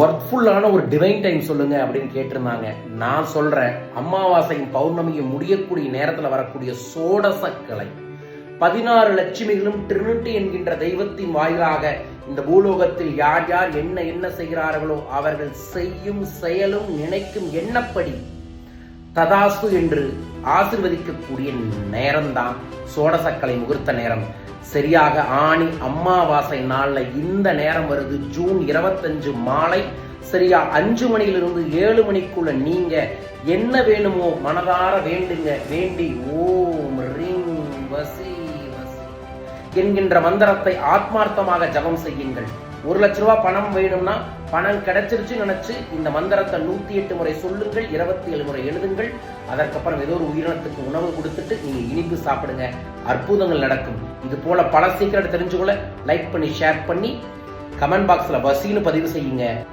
ஒர்க்ஃபுல்லான ஒரு divine time சொல்லுங்க அப்படின்னு கேட்டிருந்தாங்க. நான் சொல்றேன் அமாவாசையும் பௌர்ணமியும் முடியக்கூடிய நேரத்தில் வரக்கூடிய சோடசக்கலை பதினாறு லட்சுமிகளும் ட்ரினிட்டி என்கின்ற தெய்வத்தின் வாயிலாக இந்த பூலோகத்தில் யார் யார் என்ன என்ன செய்கிறார்களோ அவர்கள் செய்யும் செயலும் நினைக்கும் எண்ணப்படி ததாசு என்று ஆசிர்வதிக்கக்கூடிய நேரம்தான். சோடசக்கலை முகூர்த்த நேரம். சரியாக ஆணி அம்மாவாசை நாளில் இந்த நேரம் வருது. ஜூன் இருபத்தஞ்சு மாலை. சரியா அஞ்சு மணியிலிருந்து ஏழு மணிக்குள்ள நீங்க என்ன வேணுமோ மனதார வேண்டுங்க. வேண்டி ஓம் ரீம் வசி வசி என்கின்ற மந்திரத்தை ஆத்மார்த்தமாக ஜபம் செய்யுங்கள். ஒரு லட்ச ரூபா பணம் வேணும்னா பணம் கிடைச்சிருச்சு நினைச்சு இந்த மந்திரத்தை நூத்தி எட்டு முறை சொல்லுங்கள் இருபத்தி ஏழு முறை எழுதுங்கள். அதற்கப்புறம் ஏதோ ஒரு உயிரினத்துக்கு உணவு கொடுத்துட்டு நீங்க இனிப்பு சாப்பிடுங்க. அற்புதங்கள் நடக்கும். இது போல பல சீக்கிரம் தெரிஞ்சுக்கொள்ள லைக் பண்ணி ஷேர் பண்ணி கமெண்ட் பாக்ஸ்ல வசின்னு பதிவு செய்யுங்க.